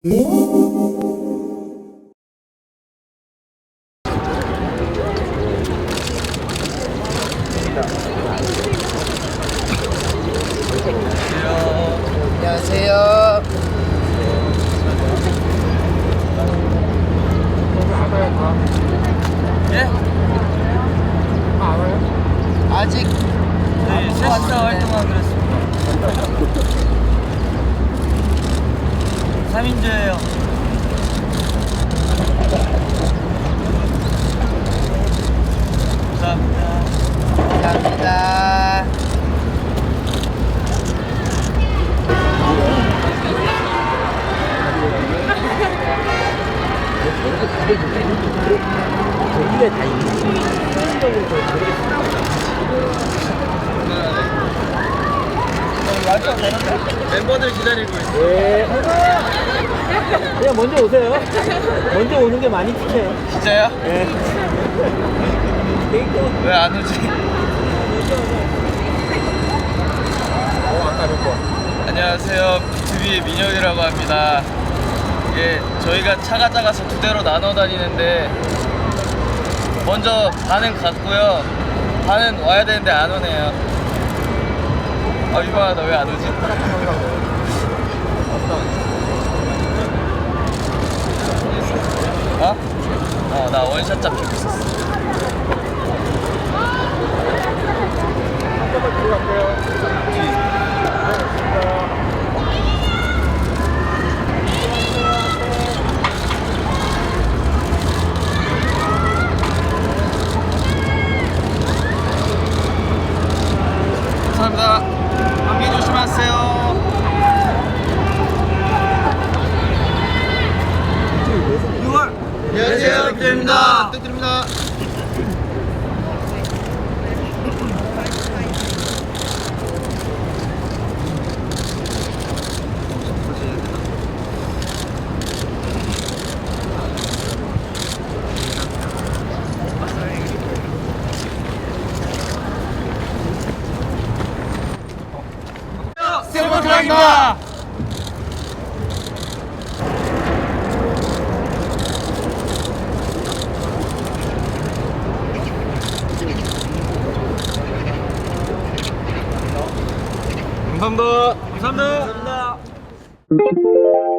안녕하세요. 예? 아직 네, 셋이서 활동하기로 했습니다. 3인조예요. 감사합니다. 멤버들 기다리고 있어요. 네. 그냥 먼저 오세요. 먼저 오는 게 많이 편해요. 진짜요? 네. 데이터 왜안 오지? 안녕하세요. B2B의 민혁이라고 합니다. 예, 저희가 차가 작아서 두 대로 나눠 다니는데 먼저 반은 갔고요. 반은 와야 되는데 안 오네요. 아, 이방아, 너 왜 안 오지? 어? 어, 나 원샷 잡히고 감사합니다. 감기 조심하세요. 안녕하세요, 빅입니다. 부탁드립니다. 세븐트라입니다. 감사합니다. 감사합니다. 감사합니다.